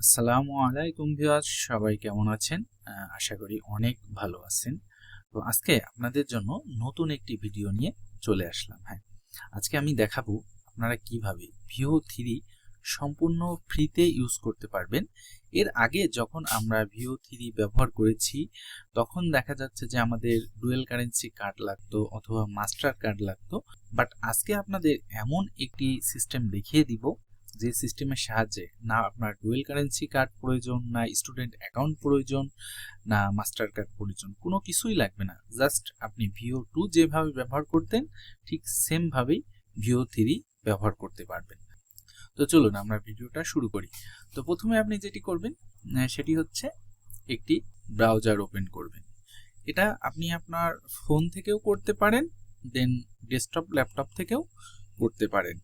আসসালামু আলাইকুম ভিউয়ার্স, সবাই কেমন আছেন? আশা করি অনেক ভালো আছেন। তো আজকে আপনাদের জন্য নতুন একটি ভিডিও নিয়ে চলে আসলাম হ্যাঁ। আজকে আমি দেখাবো আপনারা কীভাবে ভিও থ্রি সম্পূর্ণ ফ্রিতে ইউজ করতে পারবেন। এর আগে যখন আমরা ভিও থ্রি ব্যবহার করেছি, তখন দেখা যাচ্ছে যে আমাদের ডুয়েল কারেন্সি কার্ড লাগতো অথবা মাস্টার কার্ড লাগতো। বাট আজকে আপনাদের এমন একটি সিস্টেম দেখিয়ে দিব যে সিস্টেমের সাহায্যে, না আপনার ডুয়েল কারেন্সি কার্ড প্রয়োজন, না স্টুডেন্ট অ্যাকাউন্ট প্রয়োজন, না মাস্টার কার্ড প্রয়োজন, কোনো কিছুই লাগবে না। জাস্ট আপনি ভিও টু যেভাবে ব্যবহার করতেন, ঠিক সেমভাবেই ভিও থ্রি ব্যবহার করতে পারবেন। তো চলুন আমরা ভিডিওটা শুরু করি। তো প্রথমে আপনি যেটি করবেন সেটি হচ্ছে একটি ব্রাউজার ওপেন করবেন। এটা আপনি আপনার ফোন থেকেও করতে পারেন দেন ডেস্কটপ ল্যাপটপ থেকেও করতে পারেন।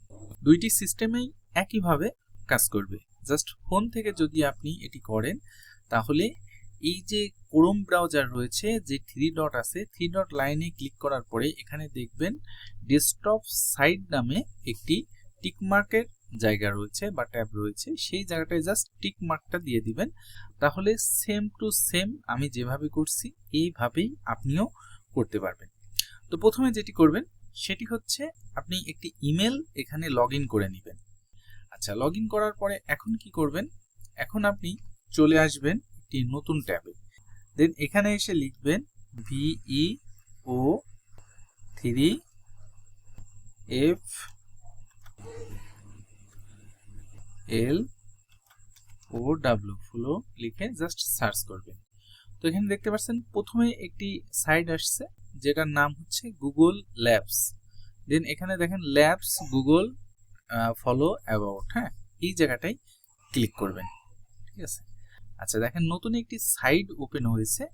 দুইটি সিস্টেমেই একইভাবে কাজ করবে। জাস্ট ফোন থেকে যদি আপনি এটি করেন, তাহলে এই যে ক্রোম ব্রাউজার রয়েছে, যে থ্রি ডট আছে থ্রি ডট লাইনে ক্লিক করার পরে এখানে দেখবেন ডেস্কটপ সাইড নামে একটি টিক মার্কের জায়গা রয়েছে বা ট্যাব রয়েছে। সেই জায়গাটায় জাস্ট টিক মার্কটা দিয়ে দিবেন। তাহলে সেম টু সেম আমি যেভাবে করছি, এইভাবেই আপনিও করতে পারবেন। তো প্রথমে যেটি করবেন, সেটি হচ্ছে আপনি একটি ইমেল এখানে লগ করে নেবেন। আচ্ছা লগ ইন করার পরে এখন কি করবেন? এখন আপনি চলে আসবেন একটি নতুন ট্যাবে। দেন এখানে এসে লিখবেন Veo three F L O W ফুলো লিখে জাস্ট সার্চ করবেন। তো এখানে দেখতে পাচ্ছেন, প্রথমে একটি সাইট আসছে, যেটার নাম হচ্ছে গুগল ল্যাবস দেন এখানে দেখেন ল্যাবস গুগল ফলো অ্যাবাউট হ্যাঁ এই জায়গাটাই ক্লিক করবেন, ঠিক আছে? আচ্ছা দেখেন নতুন একটি সাইট ওপেন হয়েছে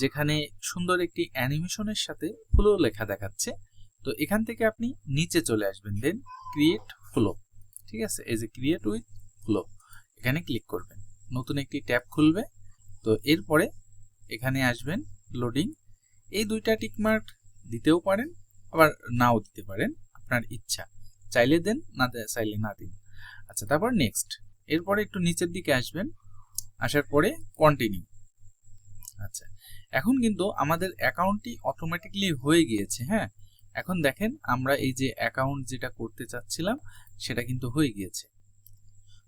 যেখানে সুন্দর একটি অ্যানিমেশনের সাথে ফ্লো লেখা দেখাচ্ছে। তো এখান থেকে আপনি নিচে চলে আসবেন দেন ক্রিয়েট ফ্লো ঠিক আছে? এই যে ক্রিয়েট উইথ ফ্লো এখানে ক্লিক করবেন। নতুন একটি ট্যাব খুলবে, তো এরপরে এখানে আসবেন লোডিং এই দুইটা টিকমার্ক দিতেও পারেন, আবার নাও দিতে পারেন, আপনার ইচ্ছা। চাইলে দেন, না চাইলে না দিন। আচ্ছা তারপর নেক্সট এরপরে একটু নিচের দিকে আসবেন। আসার পরে কন্টিনিউ আচ্ছা এখন কিন্তু আমাদের অ্যাকাউন্টটি অটোমেটিকলি হয়ে গিয়েছে হ্যাঁ? এখন দেখেন আমরা এই যে অ্যাকাউন্ট যেটা করতে চাচ্ছিলাম, সেটা কিন্তু হয়ে গিয়েছে।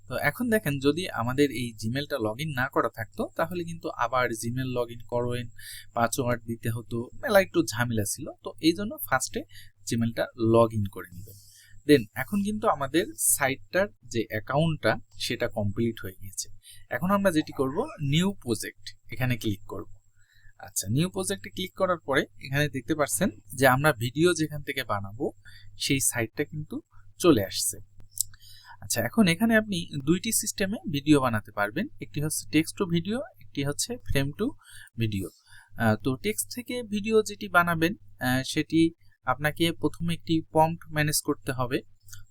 তো এখন দেখেন যদি আমাদের এই জিমেলটা লগ না করা থাকতো, তাহলে কিন্তু আবার জিমেল লগ ইন করেন পাসওয়ার্ড দিতে হতো, মেলা একটু ঝামেলা ছিল। তো এই জন্য ফার্স্টে জিমেলটা লগ ইন করে নেবেন। দেন এখন কিন্তু আমাদের সাইটটার যে অ্যাকাউন্টটা সেটা কমপ্লিট হয়ে গিয়েছে। এখন আমরা যেটি করব নিউ প্রজেক্ট এখানে ক্লিক করব। আচ্ছা নিউ প্রজেক্টে ক্লিক করার পরে এখানে দেখতে পাচ্ছেন যে আমরা ভিডিও যেখান থেকে বানাবো, সেই সাইটটা কিন্তু চলে আসছে। আচ্ছা এখন এখানে আপনি দুইটি সিস্টেমে ভিডিও বানাতে পারবেন। একটি হচ্ছে টেক্সট টু ভিডিও একটি হচ্ছে ফ্রেম টু ভিডিও তো টেক্সট থেকে ভিডিও যেটি বানাবেন সেটি আপনাকে প্রথমে একটি পম্পট ম্যানেজ করতে হবে।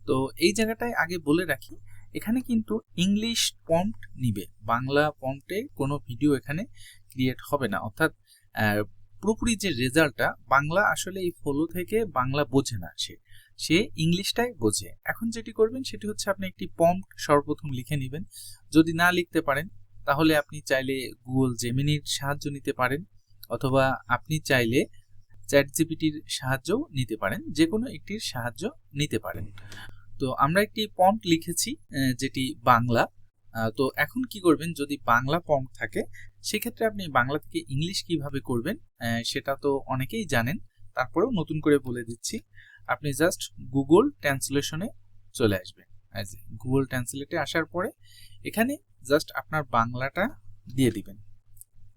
তো এই জায়গাটায় আগে বলে রাখি, এখানে কিন্তু ইংলিশ পম্পট নিবে। বাংলা পম্পটে কোনো ভিডিও এখানে ক্রিয়েট হবে না। অর্থাৎ পুরোপুরি যে রেজাল্টটা বাংলা আসলে এই ফলো থেকে বাংলা বোঝে না সে। সে ইংলিশটাই বোঝে। এখন যেটি করবেন, সেটি হচ্ছে আপনি একটি পম্পট সর্বপ্রথম লিখে নেবেন। যদি না লিখতে পারেন, তাহলে আপনি চাইলে গুগল জেমিনির সাহায্য নিতে পারেন। অথবা আপনি চাইলে চ্যাট জিপিটির সাহায্যও নিতে পারেন যে কোনো একটির সাহায্য নিতে পারেন। তো আমরা একটি পম্প লিখেছি যেটি বাংলা। তো এখন কি করবেন, যদি বাংলা পম্প থাকে, সেক্ষেত্রে আপনি বাংলা থেকে ইংলিশ কীভাবে করবেন সেটা তো অনেকেই জানেন। তারপরেও নতুন করে বলে দিচ্ছি, আপনি জাস্ট গুগল ট্রান্সলেশনে চলে আসবেন। গুগল ট্রান্সলেটে আসার পরে, এখানে জাস্ট আপনার বাংলাটা দিয়ে দিবেন।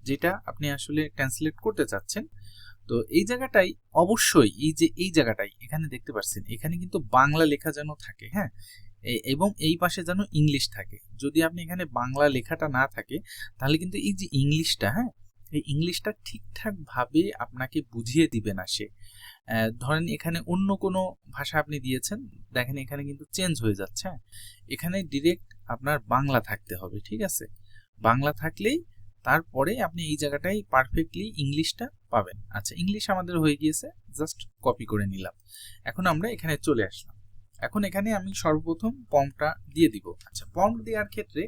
যেটা আপনি আসলে ট্রান্সলেট করতে চাচ্ছেন তো এই জায়গাটাই অবশ্যই, এই যে এই জায়গাটাই, এখানে দেখতে পাচ্ছেন, এখানে কিন্তু বাংলা লেখা যেন থাকে হ্যাঁ? এবং এই পাশে যেন ইংলিশ থাকে। যদি আপনি এখানে বাংলা লেখাটা না থাকে, তাহলে কিন্তু এই যে ইংলিশটা হ্যাঁ? এই ইংলিশটা ঠিকঠাক ভাবে আপনাকে বুঝিয়ে দিবে না সে। ধরেন এখানে অন্য কোনো ভাষা আপনি দিয়েছেন, দেখেন এখানে কিন্তু চেঞ্জ হয়ে যাচ্ছে হ্যাঁ? এখানে ডিরেক্ট আপনার বাংলা থাকতে হবে, ঠিক আছে? বাংলা থাকলেই তারপরে আপনি এই জায়গাটায় পারফেক্টলি ইংলিশটা পাবেন। আচ্ছা ইংলিশ আমাদের হয়ে গিয়েছে জাস্ট কপি করে নিলাম। এখন আমরা এখানে চলে আসলাম। এখন এখানে আমি সর্বপ্রথম পম্পটা দিয়ে দিব। আচ্ছা পম্প দেওয়ার ক্ষেত্রে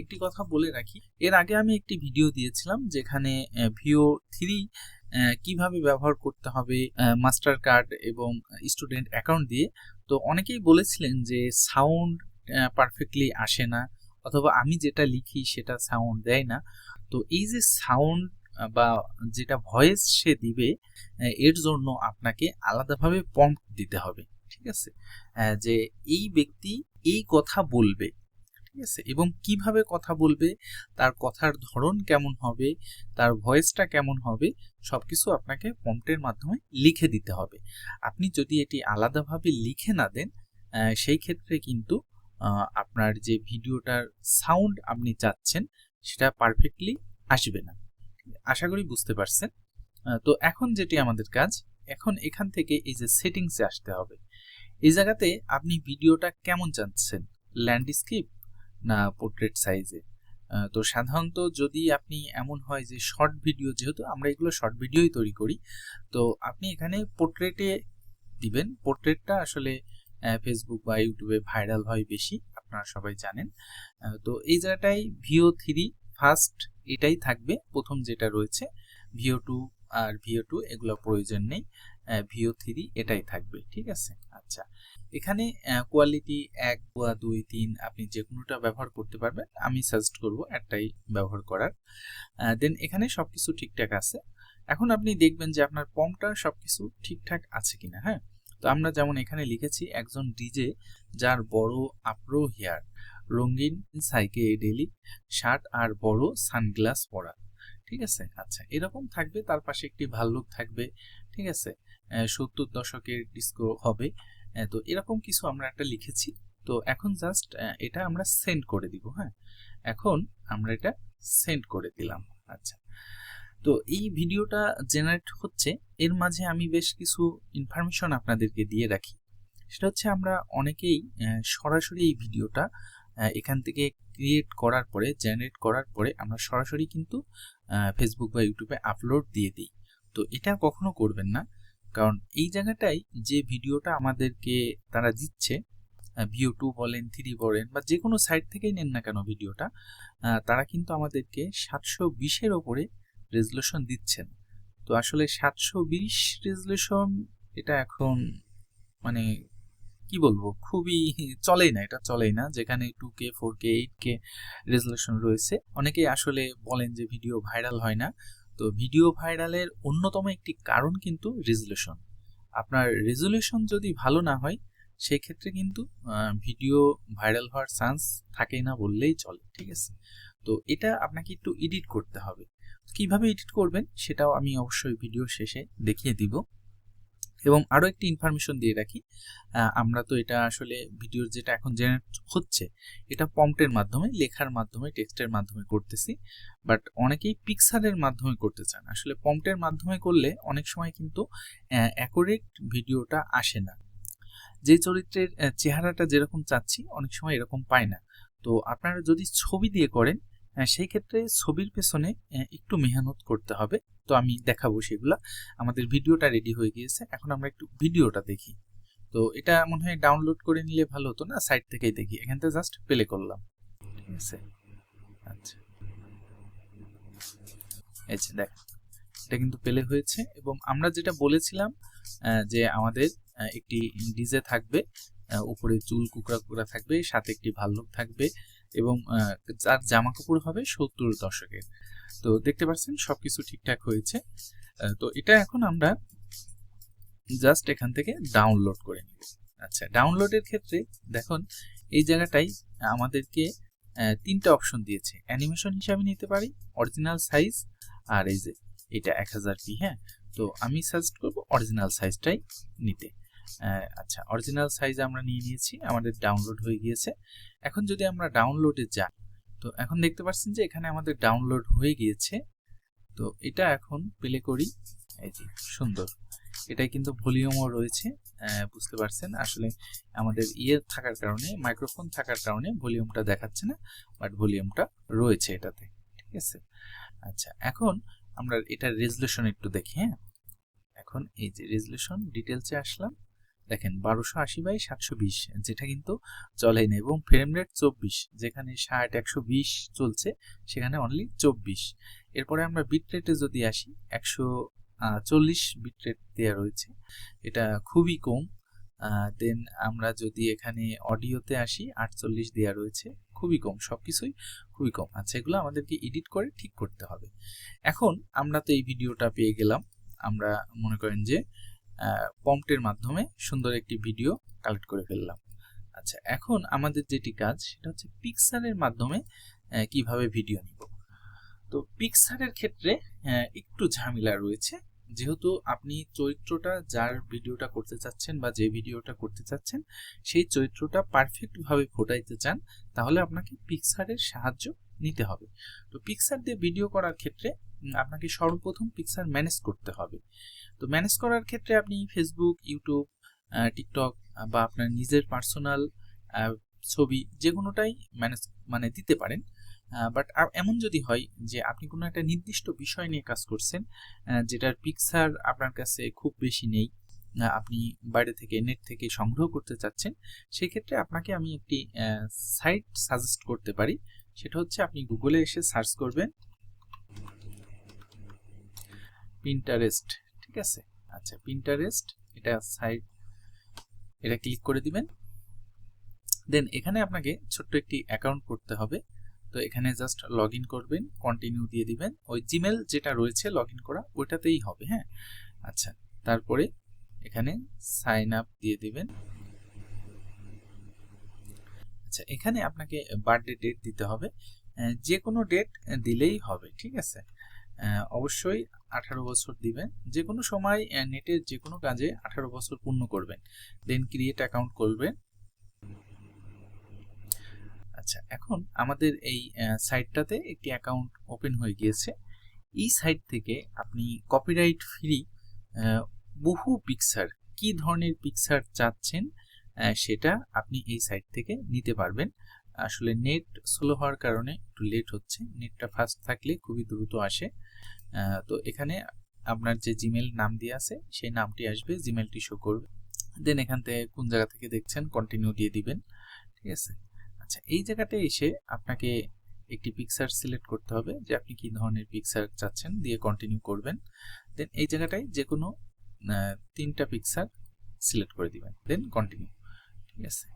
একটি কথা বলে রাখি। এর আগে আমি একটি ভিডিও দিয়েছিলাম যেখানে ভিও থ্রি কীভাবে ব্যবহার করতে হবে মাস্টার কার্ড এবং স্টুডেন্ট অ্যাকাউন্ট দিয়ে। তো অনেকেই বলেছিলেন যে সাউন্ড পারফেক্টলি আসে না। অথবা আমি যেটা লিখি সেটা সাউন্ড দেয় না। তো এই যে সাউন্ড বা যেটা ভয়েস সে দিবে এর জন্য আপনাকে আলাদাভাবে পম্প দিতে হবে, ঠিক আছে? যে এই ব্যক্তি এই কথা বলবে, ঠিক আছে? এবং কীভাবে কথা বলবে, তার কথার ধরন কেমন হবে, তার ভয়েসটা কেমন হবে সব কিছু আপনাকে পম্পটের মাধ্যমে লিখে দিতে হবে। আপনি যদি এটি আলাদাভাবে লিখে না দেন সেই ক্ষেত্রে কিন্তু আপনার যে ভিডিওটার সাউন্ড আপনি চাচ্ছেন, সেটা পারফেক্টলি আসবে না। আশা করি বুঝতে পারছেন। তো এখন যেটি আমাদের কাজ, এখন এখান থেকে এই যে সেটিংসে আসতে হবে। এই জায়গাতে আপনি ভিডিওটা কেমন চাচ্ছেন? ল্যান্ডস্কেপ না পোর্ট্রেট সাইজে তো সাধারণত যদি আপনি এমন হয় যে শর্ট ভিডিও যেহেতু আমরা এগুলো শর্ট ভিডিওই তৈরি করি, তো আপনি এখানে পোর্ট্রেটে দিবেন। পোর্ট্রেটটা আসলে ফেসবুক বা ইউটিউবে ভাইরাল হয় বেশি, আপনারা সবাই জানেন। তো এই জায়গাটায় ভিও থ্রি ফার্স্ট এটাই থাকবে, প্রথম যেটা রয়েছে ভিও টু আর ভিও টু এগুলো প্রয়োজন নেই। ভিও থ্রি এটাই থাকবে, ঠিক আছে? আচ্ছা এখানে কোয়ালিটি এক বা দুই, তিন আপনি যে কোনোটা ব্যবহার করতে পারবেন, আমি সাজেস্ট করব একটাই ব্যবহার করার। দেন এখানে সব কিছু ঠিকঠাক আছে। এখন আপনি দেখবেন যে আপনার পম্পটা সবকিছু ঠিকঠাক আছে কিনা হ্যাঁ? তো আমরা যেমন এখানে লিখেছি, একজন ডিজে যার বড় আপ্রো হেয়ার, রঙিন সাইকে ডেলি শার্ট আর বড় সানগ্লাস পরা। ঠিক আছে? আচ্ছা এরকম থাকবে, তার পাশে একটি ভাল্লুক থাকবে। ঠিক আছে? সত্তর দশকের ডিস্কো হবে। তো এরকম কিছু আমরা একটা লিখেছি। তো এখন জাস্ট এটা আমরা সেন্ড করে দিব হ্যাঁ? এখন আমরা এটা সেন্ড করে দিলাম। আচ্ছা তো এই ভিডিওটা জেনারেট হচ্ছে, এর মাঝে আমি বেশ কিছু ইনফরমেশন আপনাদেরকে দিয়ে রাখি। সেটা হচ্ছে আমরা অনেকেই সরাসরি এই ভিডিওটা এখান থেকে ক্রিয়েট করার পরে জেনারেট করার পরে আমরা সরাসরি কিন্তু ফেসবুক বা ইউটিউবে আপলোড দিয়ে দিই। তো এটা কখনো করবেন না, কারণ এই জায়গাটাই যে ভিডিওটা আমাদেরকে তারা দিচ্ছে ভিও টু বলেন থ্রি বলেন, বা যে কোনো সাইট থেকেই নেন না কেন ভিডিওটা তারা কিন্তু আমাদেরকে সাতশো বিশের ওপরে রেজলিউশন দিচ্ছেন। তো আসলে সাতশো বিশ রেজলিউশন এটা এখন মানে কি বলব, খুবই চলেই না, এটা চলেই না। যেখানে two K four K eight K resolution রয়েছে। অনেকেই আসলে বলেন যে ভিডিও ভাইরাল হয় না। তো ভিডিও ভাইরালের অন্যতম একটি কারণ কিন্তু রেজলিউশন আপনার রেজলিউশন যদি ভালো না হয় সেই ক্ষেত্রে কিন্তু ভিডিও ভাইরাল হওয়ার চান্স থাকেই না বললেই চলে, ঠিক আছে? তো এটা আপনাকে একটু এডিট করতে হবে। কীভাবে এডিট করবেন সেটাও আমি অবশ্যই ভিডিও শেষে দেখিয়ে দিব। এবং আরও একটি ইনফরমেশন দিয়ে রাখি আমরা তো এটা আসলে ভিডিওর যেটা এখন জেনারেট হচ্ছে, এটা পম্পটের মাধ্যমে, লেখার মাধ্যমে টেক্সটের মাধ্যমে করতেছি। বাট অনেকেই পিকচারের মাধ্যমে করতে চান। আসলে পম্পটের মাধ্যমে করলে অনেক সময় কিন্তু অ্যাকোরেট ভিডিওটা আসে না। যে চরিত্রের চেহারাটা যেরকম চাচ্ছি, অনেক সময় এরকম পায় না। তো আপনারা যদি ছবি দিয়ে করেন সেই ক্ষেত্রে ছবির পেছনে একটু মেহনত করতে হবে। তো আমি দেখাবো সেগুলা। আমাদের ভিডিওটা রেডি হয়ে গিয়েছে। এখন আমরা একটু ভিডিওটা দেখি। তো এটা মনে হয় ডাউনলোড করে নিলে ভালো হতো না? সাইট থেকেই দেখি। এখান থেকে জাস্ট প্লে করলাম। ঠিক আছে? আচ্ছা। এই যে দেখ, এটা কিন্তু প্লে হয়েছে এবং আমরা যেটা বলেছিলাম যে আমাদের একটি ডিজে থাকবে উপরে চুল, কুকড়া কুকড়া থাকবে, সাথে একটি ভাল্লুক থাকবে। এবং যার জামা কাপড় হবে সত্তর দশকের। তো দেখতে পাচ্ছেন, সবকিছু ঠিকঠাক হয়েছে। তো এটা এখন আমরা জাস্ট এখান থেকে ডাউনলোড করে নিব। আচ্ছা ডাউনলোডের ক্ষেত্রে দেখুন, এই জায়গাটাই আমাদেরকে তিনটা অপশন দিয়েছে। অ্যানিমেশন হিসাবে নিতে পারি অরিজিনাল সাইজ আর এই যে, এটা এক হাজার পি হ্যাঁ? তো আমি সাজেস্ট করব অরিজিনাল সাইজটাই নিতে। আচ্ছা অরিজিনাল সাইজ আমরা নিয়ে নিয়েছি, আমাদের ডাউনলোড হয়ে গিয়েছে। এখন যদি আমরা ডাউনলোডে যাই, তো এখন দেখতে পাচ্ছেন যে এখানে আমাদের ডাউনলোড হয়ে গিয়েছে। তো এটা এখন প্লে করি। এই যে, সুন্দর। এটাই কিন্তু ভলিউমও রয়েছে বুঝতে পারছেন? আসলে আমাদের ইয়ে থাকার কারণে মাইক্রোফোন থাকার কারণে ভলিউমটা দেখাচ্ছে না বাট ভলিউমটা রয়েছে এটাতে, ঠিক আছে? আচ্ছা এখন আমরা এটার রেজলিউশন একটু দেখি হ্যাঁ? এখন এই যে রেজলিউশন ডিটেলসে আসলাম। দেখেন, বারোশো আশি বাই সাতশো বিশ, যেটা কিন্তু চলেই না এবং ফ্রেম রেট চব্বিশ, যেখানে ষাট, একশো বিশ চলছে, সেখানে অনলি চব্বিশ। এরপরে আমরা বিট রেটে যদি আসি, একশো চল্লিশ বিট রেট দেওয়া রয়েছে, এটা খুবই কম। দেন আমরা যদি এখানে অডিওতে আসি, আটচল্লিশ দেওয়া রয়েছে, খুবই কম সব কিছুই খুবই কম। আচ্ছা এগুলো আমাদেরকে এডিট করে ঠিক করতে হবে। এখন আমরা তো এই ভিডিওটা পেয়ে গেলাম। আমরা মনে করেন যে পম্পটের মাধ্যমে সুন্দর একটি ভিডিও কালেক্ট করে ফেললাম। আচ্ছা এখন আমাদের যেটি কাজ, সেটা হচ্ছে পিকচারের মাধ্যমে কীভাবে ভিডিও নিব। তো পিকচারের ক্ষেত্রে একটু ঝামেলা রয়েছে। যেহেতু আপনি চরিত্রটা, যার ভিডিওটা করতে চাচ্ছেন বা যে ভিডিওটা করতে চাচ্ছেন, সেই চরিত্রটা পারফেক্টভাবে ফোটাইতে চান, তাহলে আপনাকে পিকচারের সাহায্য নিতে হবে। তো পিকচার দিয়ে ভিডিও করার ক্ষেত্রে আপনাকে সর্বপ্রথম পিকচার ম্যানেজ করতে হবে। তো ম্যানেজ করার ক্ষেত্রে আপনি ফেসবুক ইউটিউব টিকটক বা আপনার নিজের পার্সোনাল ছবি যে কোনোটাই ম্যানেজ মানে দিতে পারেন। বাট এমন যদি হয় যে আপনি কোনো একটা নির্দিষ্ট বিষয় নিয়ে কাজ করছেন যেটার পিকচার আপনার কাছে খুব বেশি নেই আপনি বাইরে থেকে নেট থেকে সংগ্রহ করতে চাচ্ছেন সেই ক্ষেত্রে আপনাকে আমি একটি সাইট সাজেস্ট করতে পারি। সেটা হচ্ছে আপনি গুগলে এসে সার্চ করবেন পিন্টারেস্ট ঠিক আছে? আচ্ছা পিন্টারেস্ট এটা সাইট এটা ক্লিক করে দিবেন। দেন এখানে আপনাকে ছোট্ট একটি অ্যাকাউন্ট করতে হবে। তো এখানে জাস্ট লগ ইন করবেন কন্টিনিউ দিয়ে দিবেন। ওই জিমেল যেটা রয়েছে লগ ইন করা, ওইটাতেই হবে হ্যাঁ? আচ্ছা তারপরে এখানে সাইন আপ দিয়ে দিবেন। আচ্ছা এখানে আপনাকে বার্থডে ডেট দিতে হবে। যে কোনো ডেট দিলেই হবে, ঠিক আছে? অবশ্যই আঠারো বছর দিবেন। যে কোনো সময় নেটের যে কোনো কাজে আঠারো বছর পূর্ণ করবেন। দেন ক্রিয়েট অ্যাকাউন্ট করবেন। আচ্ছা এখন আমাদের এই সাইটটাতে একটি অ্যাকাউন্ট ওপেন হয়ে গিয়েছে। এই সাইট থেকে আপনি কপিরাইট ফ্রি বহু পিকচার কি ধরনের পিকচার চাচ্ছেন সেটা আপনি এই সাইট থেকে নিতে পারবেন। আসলে নেট স্লো হওয়ার কারণে একটু লেট হচ্ছে। নেটটা ফাস্ট থাকলে খুবই দ্রুত আসে। তো এখানে আপনার যে জিমেল নাম দিয়ে আছে, সেই নামটি আসবে জিমেলটি শো করবে। দেন এখান থেকে কোন জায়গা থেকে দেখছেন কন্টিনিউ দিয়ে দিবেন। ঠিক আছে? আচ্ছা এই জায়গাটায় এসে আপনাকে একটি পিকচার সিলেক্ট করতে হবে যে আপনি কি ধরনের পিকচার চাচ্ছেন, দিয়ে কন্টিনিউ করবেন। দেন এই জায়গাটায় যে কোনো তিনটা পিকচার সিলেক্ট করে দিবেন। দেন কন্টিনিউ ঠিক আছে?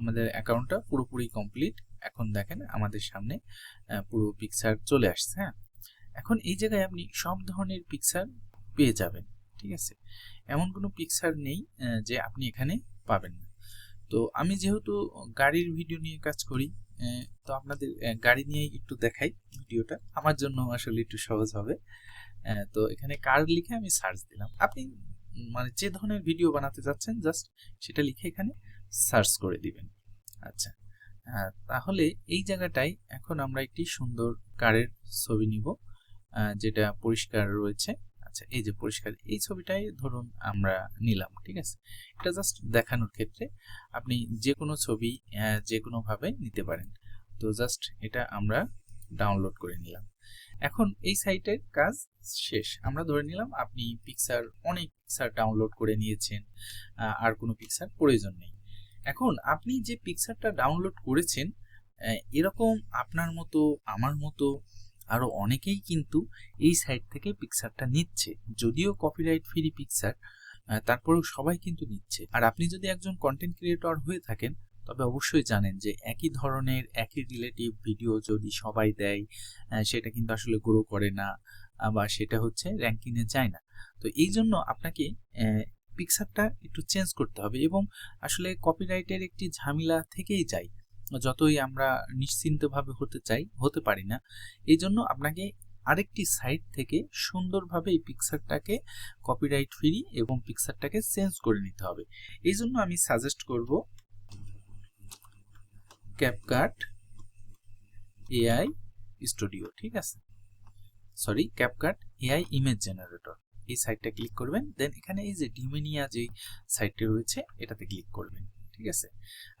আমাদের অ্যাকাউন্টটা পুরোপুরি কমপ্লিট এখন দেখেন আমাদের সামনে পুরো পিকচার চলে আসছে হ্যাঁ? এখন এই জায়গায় আপনি সব ধরনের পিকচার পেয়ে যাবেন, ঠিক আছে? এমন কোনো পিকচার নেই যে আপনি এখানে পাবেন না। তো আমি যেহেতু গাড়ির ভিডিও নিয়ে কাজ করি তো আপনাদের গাড়ি নিয়েই একটু দেখাই ভিডিওটা আমার জন্য আসলে একটু সহজ হবে। তো এখানে কার লিখে আমি সার্চ দিলাম। আপনি মানে যে ধরনের ভিডিও বানাতে যাচ্ছেন জাস্ট সেটা লিখে এখানে সার্চ করে দিবেন। আচ্ছা তাহলে এই জায়গাটায় এখন আমরা একটি সুন্দর কারের ছবি নিব যেটা পরিষ্কার রয়েছে। আচ্ছা এই যে পরিষ্কার, এই ছবিটাই ধরুন আমরা নিলাম, ঠিক আছে? এটা জাস্ট দেখানোর ক্ষেত্রে আপনি যে কোনো ছবি যে কোনোভাবে নিতে পারেন। তো জাস্ট এটা আমরা ডাউনলোড করে নিলাম। এখন এই সাইটের কাজ শেষ। আমরা ধরে নিলাম আপনি পিকচার অনেক পিকচার ডাউনলোড করে নিয়েছেন আর কোনো পিকচার প্রয়োজন নেই। এখন আপনি যে পিকচারটা ডাউনলোড করেছেন এরকম আপনার মতো, আমার মতো আরও অনেকেই কিন্তু এই সাইট থেকে পিকচারটা নিচ্ছে। যদিও কপিরাইট ফ্রি পিকচার তারপরেও সবাই কিন্তু নিচ্ছে। আর আপনি যদি একজন কন্টেন্ট ক্রিয়েটর হয়ে থাকেন, তবে অবশ্যই জানেন যে একই ধরনের, একই রিলেটিভ ভিডিও যদি সবাই দেয় সেটা কিন্তু আসলে গ্রো করে না বা সেটা হচ্ছে র্যাঙ্কিংয়ে যায় না। তো এই জন্য আপনাকে পিকচারটা একটু চেঞ্জ করতে হবে এবং আসলে কপিরাইটের একটি ঝামেলা থেকেই যায় যতই আমরা নিশ্চিন্তভাবে হতে চাই, হতে পারি না। এই জন্য আপনাকে আরেকটি সাইট থেকে সুন্দরভাবে এই পিকচারটাকে কপিরাইট ফ্রি এবং পিকচারটাকে চেঞ্জ করে নিতে হবে। এই জন্য আমি সাজেস্ট করব ক্যাপকাট এআই স্টুডিও ঠিক আছে? Sorry CapCut AI image generator এই সাইটটা ক্লিক করবেন। দেন এখানে এই যে ডিমেনিয়া যে সাইটটি রয়েছে, এটাতে ক্লিক করবেন, ঠিক আছে?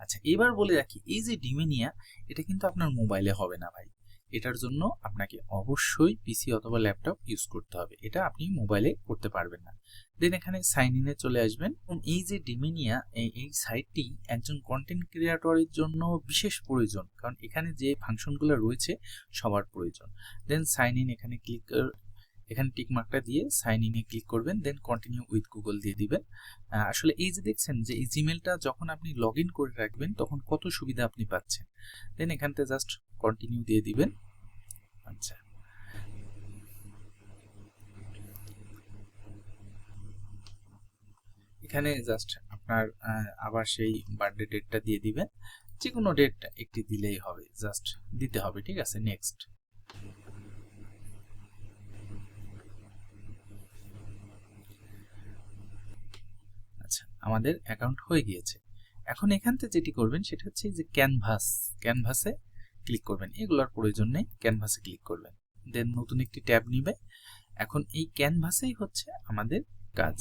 আচ্ছা এবার বলে রাখি, এই যে ডিমেনিয়া এটা কিন্তু আপনার মোবাইলে হবে না ভাই। এটার জন্য আপনাকে অবশ্যই পিসি অথবা ল্যাপটপ ইউজ করতে হবে। এটা আপনি মোবাইলে করতে পারবেন না। দেন এখানে সাইন ইনে চলে আসবেন। এবং এই যে ডিমিনিয়া এই সাইটটি একজন কন্টেন্ট ক্রিয়েটরের জন্য বিশেষ প্রয়োজন। কারণ এখানে যে ফাংশনগুলো রয়েছে, সবার প্রয়োজন। দেন সাইন ইন এখানে ক্লিক এখানে টিক মার্কটা দিয়ে সাইন ইনে ক্লিক করবেন দেন কন্টিনিউ উইথ গুগল দিয়ে দিবেন। আসলে এই যে দেখছেন যে এই জিমেলটা যখন আপনি লগ ইন করে রাখবেন, তখন কত সুবিধা আপনি পাচ্ছেন। দেন এখানতে জাস্ট কন্টিনিউ দিয়ে দিবেন। আচ্ছা। এখানে জাস্ট আপনার আবার সেই বার্থডে ডেটটা দিয়ে দিবেন। যে কোনো ডেট একটি দিলেই হবে জাস্ট দিতে হবে, ঠিক আছে? নেক্সট আচ্ছা আমাদের অ্যাকাউন্ট হয়ে গিয়েছে। এখন এখান থেকে যেটি করবেন, সেটা হচ্ছে যে ক্যানভাস ক্যানভাসে ক্লিক করবেন। এগুলোর প্রয়োজন নেই ক্যানভাসে ক্লিক করবেন। দেন নতুন একটি ট্যাব নিবে। এখন এই ক্যানভাসেই হচ্ছে আমাদের কাজ।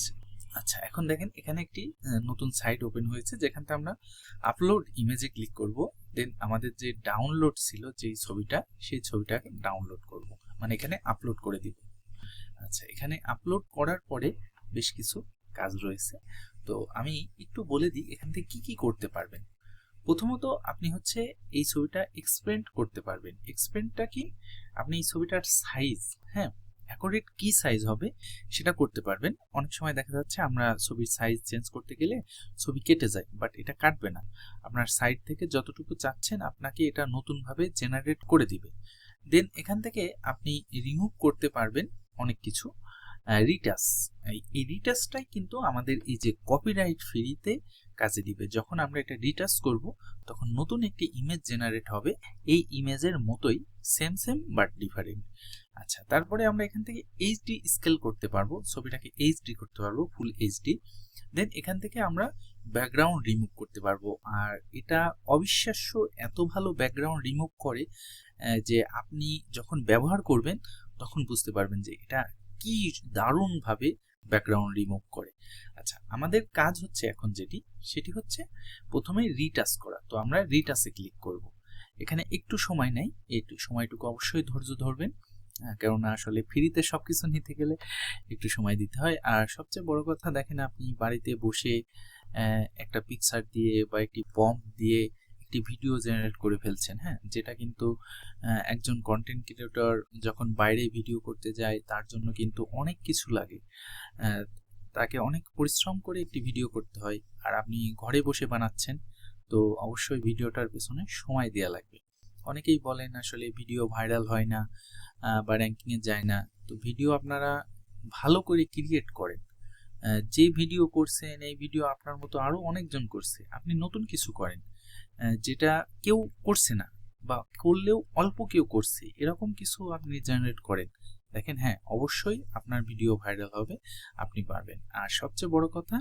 আচ্ছা এখন দেখেন এখানে একটি নতুন সাইট ওপেন হয়েছে যেখানতে আমরা আপলোড ইমেজে ক্লিক করব। দেন আমাদের যে ডাউনলোড ছিল, যেই ছবিটা, সেই ছবিটাকে ডাউনলোড করব। মানে এখানে আপলোড করে দিব। আচ্ছা এখানে আপলোড করার পরে বেশ কিছু কাজ রয়েছে। তো আমি একটু বলে দিই এখান থেকে কি কি করতে পারবেন। প্রথমত আপনি হচ্ছে এই ছবিটা এক্সপেন্ড করতে পারবেন। এক্সপেন্ডটা কি? আপনি এই ছবিটার সাইজ হ্যাঁ অ্যাকোরেট কি সাইজ হবে সেটা করতে পারবেন। অনেক সময় দেখা যাচ্ছে আমরা ছবির সাইজ চেঞ্জ করতে গেলে ছবি কেটে যায় বাট এটা কাটবে না। আপনার সাইড থেকে যতটুকু চাচ্ছেন আপনাকে এটা নতুনভাবে জেনারেট করে দিবে। দেন এখান থেকে আপনি রিমুভ করতে পারবেন অনেক কিছু। রিটাস এই রিটাসটাই কিন্তু আমাদের এই যে কপিরাইট ফ্রিতে কাজে দিবে। যখন আমরা এটা রিটাস করব, তখন নতুন একটি ইমেজ জেনারেট হবে। এই ইমেজের মতোই সেম সেম বাট ডিফারেন্ট আচ্ছা তারপরে আমরা এখান থেকে এইচডি স্কেল করতে পারব। ছবিটাকে এইচডি করতে পারব ফুল এইচডি দেন এখান থেকে আমরা ব্যাকগ্রাউন্ড রিমুভ করতে পারব। আর এটা অবিশ্বাস্য এত ভালো ব্যাকগ্রাউন্ড রিমুভ করে যে আপনি যখন ব্যবহার করবেন, তখন বুঝতে পারবেন যে এটা কি দারুণভাবে ব্যাকগ্রাউন্ড রিমুভ করে। আচ্ছা আমাদের কাজ হচ্ছে এখন যেটি, সেটি হচ্ছে প্রথমে রিটাচ করা। তো আমরা রিটাচে ক্লিক করব। এখানে একটু সময় নেই, একটু সময়টুকু অবশ্যই ধৈর্য ধরবেন। কেননা আসলে ফ্রিতে সব কিছু নিতে গেলে একটু সময় দিতে হয়। আর সবচেয়ে বড় কথা, দেখেন আপনি বাড়িতে বসে একটা পিকচার দিয়ে বা একটি পম্প দিয়ে একটি ভিডিও জেনারেট করে ফেলছেন হ্যাঁ? যেটা কিন্তু একজন কন্টেন্ট ক্রিয়েটর যখন বাইরে ভিডিও করতে যায়, তার জন্য কিন্তু অনেক কিছু লাগে। তাকে অনেক পরিশ্রম করে একটি ভিডিও করতে হয়। আর আপনি ঘরে বসে বানাচ্ছেন, তো অবশ্যই ভিডিওটার পেছনে সময় দেওয়া লাগবে। অনেকেই বলেন, আসলে ভিডিও ভাইরাল হয় না বা র্যাঙ্কিংয়ে যায় না। তো ভিডিও আপনারা ভালো করে ক্রিয়েট করেন। যে ভিডিও করছেন, এই ভিডিও আপনার মতো আরও অনেকজন করছে। আপনি নতুন কিছু করেন। যেটা কেউ করছে না বা করলেও অল্প কেউ করছে, এরকম কিছু আপনি জেনারেট করেন। দেখেন হ্যাঁ অবশ্যই আপনার ভিডিও ভাইরাল হবে, আপনি পারবেন। আর সবচেয়ে বড় কথা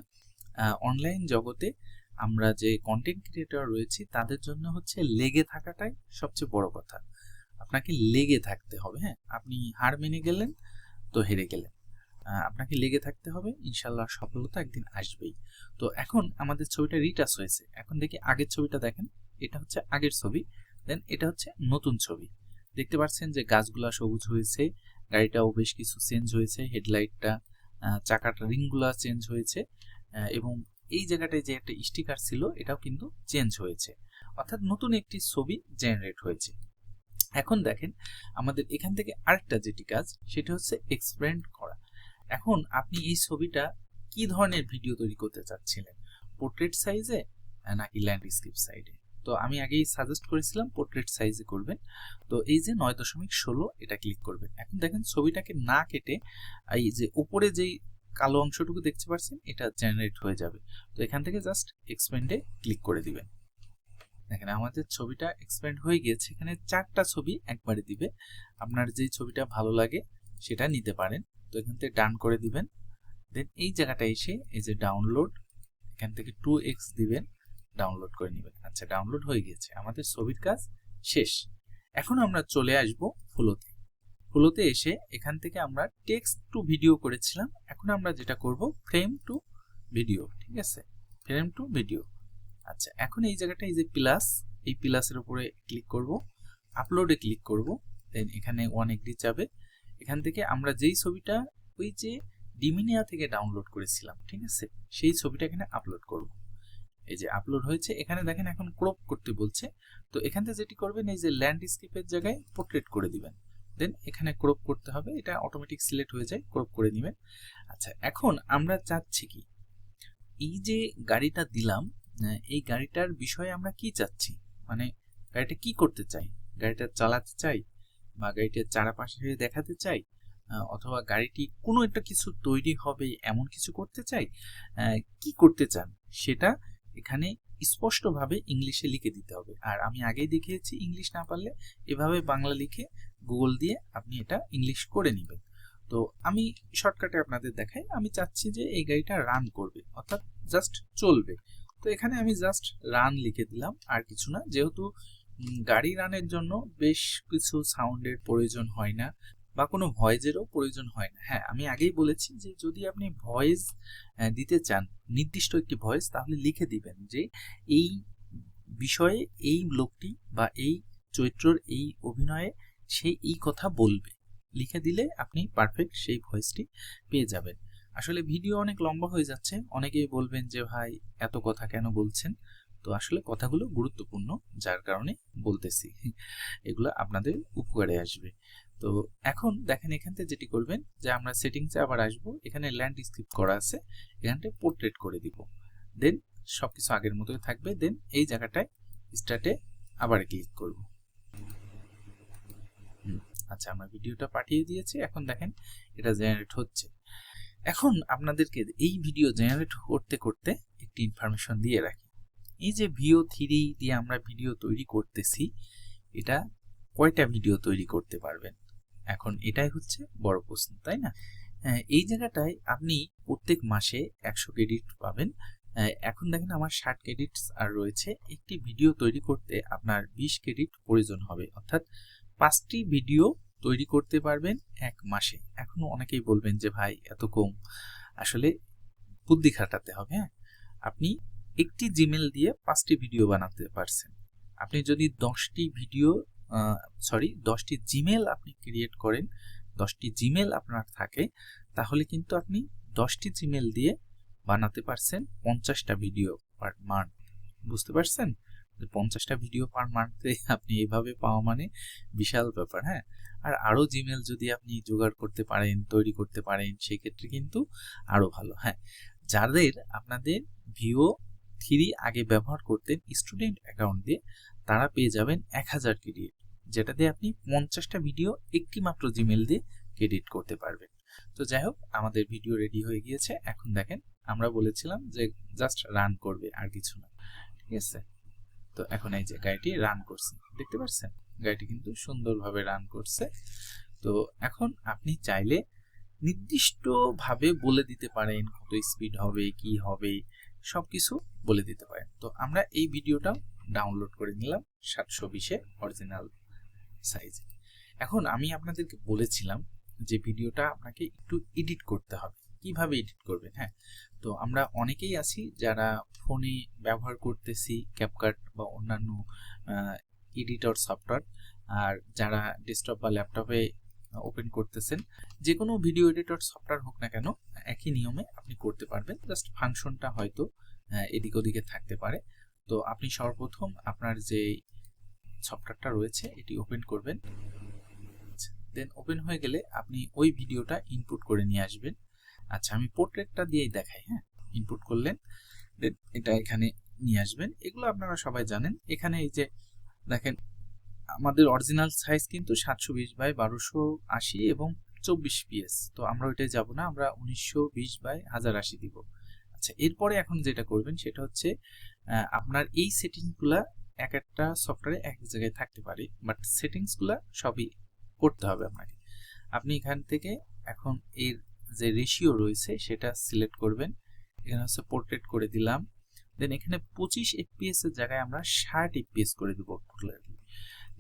অনলাইন জগতে আমরা যে কন্টেন্ট ক্রিয়েটর রয়েছি, তাদের জন্য হচ্ছে লেগে থাকাটাই সবচেয়ে বড় কথা। আপনাকে লেগে থাকতে হবে হ্যাঁ? আপনি হার মেনে গেলেন, তো হেরে গেলেন। আপনাকে লেগে থাকতে হবে ইনশাল্লাহ সফলতা একদিন আসবেই। তো এখন আমাদের ছবিটা রিটাচ হয়েছে। এখন দেখি আগের ছবিটা দেখেন। এটা হচ্ছে আগের ছবি। দেন এটা হচ্ছে নতুন ছবি। দেখতে পাচ্ছেন যে গাছগুলা সবুজ হয়েছে, গাড়িটাও বেশ কিছু চেঞ্জ হয়েছে হেডলাইটটা চাকাটা রিংগুলা চেঞ্জ হয়েছে এবং এই জায়গাটায় যে একটা স্টিকার ছিল, এটাও কিন্তু চেঞ্জ হয়েছে। অর্থাৎ নতুন একটি ছবি জেনারেট হয়েছে। এখন দেখেন, আমাদের এখান থেকে আরেকটা যেটি কাজ, সেটা হচ্ছে এক্সপ্লেন্ড করা। এখন আপনি এই ছবিটা কি ধরনের ভিডিও তৈরি করতে চাচ্ছিলেন? পোর্ট্রেট সাইজে নাকি ল্যান্ডস্কেপ সাইডে তো আমি আগেই সাজেস্ট করেছিলাম পোর্ট্রেট সাইজে করবেন। তো এই যে নয় দশমিক ষোলো, এটা ক্লিক করবেন। এখন দেখেন ছবিটাকে না কেটে এই যে উপরে যেই কালো অংশটুকু দেখতে পাচ্ছেন, এটা জেনারেট হয়ে যাবে। তো এখান থেকে জাস্ট এক্সপেন্ডে ক্লিক করে দিবেন। দেখেন আমাদের ছবিটা এক্সপেন্ড হয়ে গিয়েছে। এখানে চারটা ছবি একবারে দিবে। আপনার যেই ছবিটা ভালো লাগে, সেটা নিতে পারেন। তো এখান থেকে ডান করে দিবেন। দেন এই জায়গাটা এসে এই যে ডাউনলোড এখান থেকে টু এক্স দিবেন ডাউনলোড করে নেবেন। আচ্ছা ডাউনলোড হয়ে গিয়েছে আমাদের ছবির কাজ শেষ। এখন আমরা চলে আসব ফুলোতে। ফুলোতে এসে এখান থেকে আমরা টেক্সট টু ভিডিও করেছিলাম। এখন আমরা যেটা করব ফ্রেম টু ভিডিও ঠিক আছে? ফ্রেম টু ভিডিও আচ্ছা এখন এই জায়গাটা এই যে প্লাস এই প্লাসের উপরে ক্লিক করব আপলোডে ক্লিক করব। দেন এখানে ওয়ান এগ্রি যাবে এখান থেকে আমরা যেই ছবিটা, ওই যে ডিমিনিয়া থেকে ডাউনলোড করেছিলাম, ঠিক আছে? সেই ছবিটা এখানে আপলোড করব। এই যে আপলোড হয়েছে, এখানে দেখেন এখন ক্রপ করতে বলছে। তো এখান থেকে যেটি করবেন, এই যে ল্যান্ডস্কেপের জায়গায় পোর্ট্রেট করে দিবেন। দেন এখানে ক্রপ করতে হবে, এটা অটোমেটিক সিলেক্ট হয়ে যায় ক্রপ করে নেবেন। আচ্ছা এখন আমরা চাচ্ছি কি? এই যে গাড়িটা দিলাম এই গাড়িটার বিষয়ে আমরা কি চাচ্ছি? মানে গাড়িটা কি করতে চাই? গাড়িটা চালাতে চাই বা গাড়িটার চারপাশে দেখাতে চাই? অথবা গাড়িটি কোনো একটা কিছু তৈরি হবে, এমন কিছু করতে চাই কি করতে চান? সেটা এখানে স্পষ্টভাবে ইংলিশে লিখে দিতে হবে। আর আমি আগেই দেখিয়েছি ইংলিশ না পারলে এভাবে বাংলা লিখে গুগল দিয়ে আপনি এটা ইংলিশ করে নেবেন। তো আমি শর্টকাটে আপনাদের দেখাই, আমি চাচ্ছি যে এই গাড়িটা রান করবে, অর্থাৎ জাস্ট চলবে। তো এখানে আমি জাস্ট রান লিখে দিলাম, আর কিছু না। যেহেতু গাড়ি রানের জন্য বেশ কিছু সাউন্ডের প্রয়োজন হয় না বা কোনো ভয়েসেরও প্রয়োজন হয় না। হ্যাঁ আমি আগেই বলেছি যে যদি আপনি ভয়েস দিতে চান, নির্দিষ্ট একটি ভয়েস, তাহলে লিখে দিবেন যে এই বিষয়ে এই লোকটি বা এই চরিত্রর এই অভিনয়ে সে এই কথা বলবে। লিখে দিলে আপনি পারফেক্ট সেই ভয়েসটি পেয়ে যাবেন। আসলে ভিডিও অনেক লম্বা হয়ে যাচ্ছে। অনেকেই বলবেন যে, ভাই, এত কথা কেন বলছেন? তো আসলে কথাগুলো গুরুত্বপূর্ণ, যার কারণে বলতেছি। এগুলো আপনাদের উপকারে আসবে। তো এখন দেখেন এখান থেকে যেটি করবেন যে আমরা সেটিংসে আবার আসব, এখানে ল্যান্ডস্কেপ করা আছে এখানটায় পোর্ট্রেট করে দিব। দেন সবকিছু আগের মতোই থাকবে দেন এই জায়গাটায় স্টার্টে আবার ক্লিক করব। আচ্ছা আমরা ভিডিওটা পাঠিয়ে দিয়েছি, এখন দেখেন এটা জেনারেট হচ্ছে। এখন আপনাদেরকে এই ভিডিও জেনারেট করতে করতে একটি ইনফরমেশন দিয়ে রাখি। এই যে ভিও থ্রি দিয়ে আমরা ভিডিও তৈরি করতেছি, এটা কয়টা ভিডিও তৈরি করতে পারবেন? এখন এটাই হচ্ছে বড় প্রশ্ন তাই না? আহ, এই জায়গাটায় আপনি প্রত্যেক মাসে একশো ক্রেডিট পাবেন। আহ, এখন দেখেন আমার ষাট ক্রেডিট আর রয়েছে। একটি ভিডিও তৈরি করতে আপনার বিশ ক্রেডিট প্রয়োজন হবে। অর্থাৎ পাঁচটি ভিডিও তৈরি করতে পারবেন এক মাসে। এখনও অনেকেই বলবেন যে ভাই এত কম। আসলে বুদ্ধি খাটাতে হবে হ্যাঁ? আপনি একটি জিমেল দিয়ে পাঁচটি ভিডিও বানাতে পারছেন। আপনি যদি দশটি ভিডিও সরি দশটি জিমেল আপনি ক্রিয়েট করেন, দশটি জিমেল আপনার থাকে, তাহলে কিন্তু আপনি দশটি জিমেল দিয়ে বানাতে পারছেন পঞ্চাশটা ভিডিও পার মান্থ বুঝতে পারছেন? পঞ্চাশটা ভিডিও পার মান্থে আপনি এভাবে পাওয়া মানে বিশাল ব্যাপার হ্যাঁ? আর আরও জিমেল যদি আপনি জোগাড় করতে পারেন, তৈরি করতে পারেন, সেক্ষেত্রে কিন্তু আরও ভালো হ্যাঁ? যাদের আপনাদের ভিও থ্রি আগে ব্যবহার করতেন স্টুডেন্ট অ্যাকাউন্ট দিয়ে তারা পেয়ে যাবেন এক হাজার ক্রেডিট যেটা দিয়ে আপনি পঞ্চাশটা ভিডিও একটি মাত্র জিমেল দিয়ে ক্রেডিট করতে পারবেন। তো যাই হোক, আমাদের ভিডিও রেডি হয়ে গিয়েছে। এখন দেখেন, আমরা বলেছিলাম যে জাস্ট রান করবে, আর কিছু না। ঠিক আছে? তো এখন এই যে গাড়িটি রান করছে, দেখতে পাচ্ছেন? গাড়িটি কিন্তু সুন্দরভাবে রান করছে। তো এখন আপনি চাইলে নির্দিষ্টভাবে বলে দিতে পারেন কত স্পিড হবে, কি হবে সব কিছু বলে দিতে পারেন। তো আমরা এই ভিডিওটা ডাউনলোড করে নিলাম সাতশো বিশে অরিজিনাল সাইজে এখন আমি আপনাদেরকে বলেছিলাম যে ভিডিওটা আপনাকে একটু এডিট করতে হবে। কীভাবে এডিট করবেন হ্যাঁ? তো আমরা অনেকেই আছি যারা ফোনে ব্যবহার করতেছি ক্যাপকাট বা অন্যান্য এডিটর সফটওয়্যার আর যারা ডেস্কটপ বা ল্যাপটপে ওপেন করতেছেন যে কোনো ভিডিও এডিটর সফটওয়্যার হোক না কেন, একই নিয়মে আপনি করতে পারবেন। জাস্ট ফাংশনটা হয়তো এদিক ওদিকে থাকতে পারে। তো আপনি সর্বপ্রথম আপনার যে সফটওয়্যারটা রয়েছে, এটি ওপেন করবেন। দেন ওপেন হয়ে গেলে আপনি ওই ভিডিওটা ইনপুট করে নিয়ে আসবেন। আচ্ছা আমি পোর্ট্রেটটা দিয়েই দেখাই হ্যাঁ? ইনপুট করলেন দেন এটা এখানে নিয়ে আসবেন। এগুলো আপনারা সবাই জানেন। এখানে এই যে দেখেন, আমাদের অরিজিনাল সাইজ কিন্তু সাতশো বিশ বাই বারোশো আশি এবং চব্বিশ পিএস তো আমরা ওইটাই যাব না, আমরা উনিশশো বিশ বাই হাজার আশি দিব। আচ্ছা এরপরে এখন যেটা করবেন, সেটা হচ্ছে আপনার এই সেটিংসগুলা এক একটা সফটওয়্যারে এক জায়গায় থাকতে পারে বাট সেটিংসগুলা সবই করতে হবে আপনাকে। আপনি এখান থেকে এখন এর যে রেশিও রয়েছে সেটা সিলেক্ট করবেন, এখানে হচ্ছে পোর্ট্রেট করে দিলাম দেন এখানে পঁচিশ এফপিএস এর জায়গায় আমরা ষাট এফপিএস করে দিব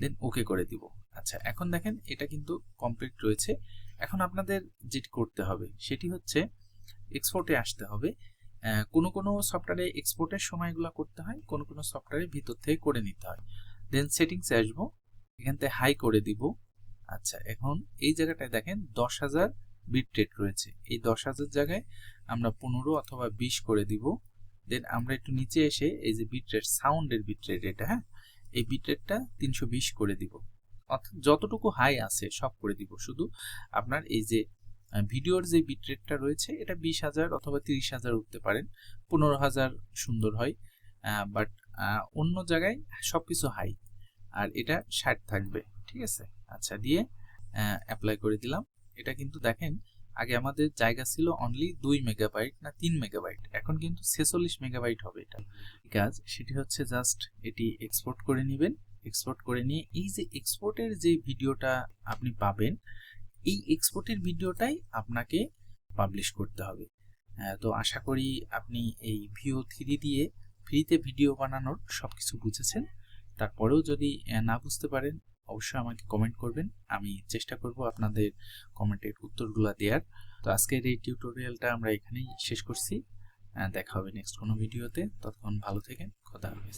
দেন ওকে করে দিব। আচ্ছা এখন দেখেন এটা কিন্তু কমপ্লিট রয়েছে। এখন আপনাদের যেটি করতে হবে, সেটি হচ্ছে এক্সপোর্টে আসতে হবে। কোনো কোনো সফটওয়্যারে এক্সপোর্টের সময়গুলো করতে হয়, কোনো কোনো সফটওয়্যারে ভিতর থেকে করে নিতে হয়। দেন সেটিংসে আসব, এখান থেকে হাই করে দিব। আচ্ছা এখন এই জায়গাটায় দেখেন দশ হাজার বিট রেট রয়েছে। এই দশ হাজার জায়গায় আমরা পনেরো অথবা বিশ করে দিব। দেন আমরা একটু নিচে এসে এই যে বিট রেট সাউন্ডের বিট রেট এটা হ্যাঁ? এই বিট রেটটা তিনশো বিশ করে দিব। অর্থাৎ যতটুকু হাই আছে সব করে দিব। শুধু আপনার এই যে ভিডিওর যে বিট রেটটা রয়েছে, এটা বিশ হাজার অথবা তিরিশ হাজার উঠতে পারেন। পনেরো হাজার সুন্দর হয় বাট অন্য জায়গায় সব কিছু হাই আর এটা ষাট থাকবে, ঠিক আছে? আচ্ছা দিয়ে অ্যাপ্লাই করে দিলাম। এটা কিন্তু দেখেন, আগে আমাদের জায়গা ছিল অনলি দুই মেগাবাইট না তিন মেগাবাইট এখন কিন্তু ছেচল্লিশ মেগাবাইট হবে এটা। কাজ, সেটি হচ্ছে জাস্ট এটি এক্সপোর্ট করে নেবেন। এক্সপোর্ট করে নিয়ে এই যে এক্সপোর্টের যে ভিডিওটা আপনি পাবেন এই এক্সপোর্টের ভিডিওটাই আপনাকে পাবলিশ করতে হবে। তো আশা করি আপনি এই ভিও থ্রি দিয়ে ফ্রিতে ভিডিও বানানোর সব কিছু বুঝেছেন। তারপরেও যদি না বুঝতে পারেন, অবশ্যই আমাকে কমেন্ট করবেন। আমি চেষ্টা করব আপনাদের কমেন্টের উত্তরগুলো দেওয়ার তো আজকের এই টিউটোরিয়ালটা আমরা এখানেই শেষ করছি। দেখা হবে নেক্সট কোনো ভিডিওতে ততক্ষণ ভালো থাকেন। খোদা হাফেজ।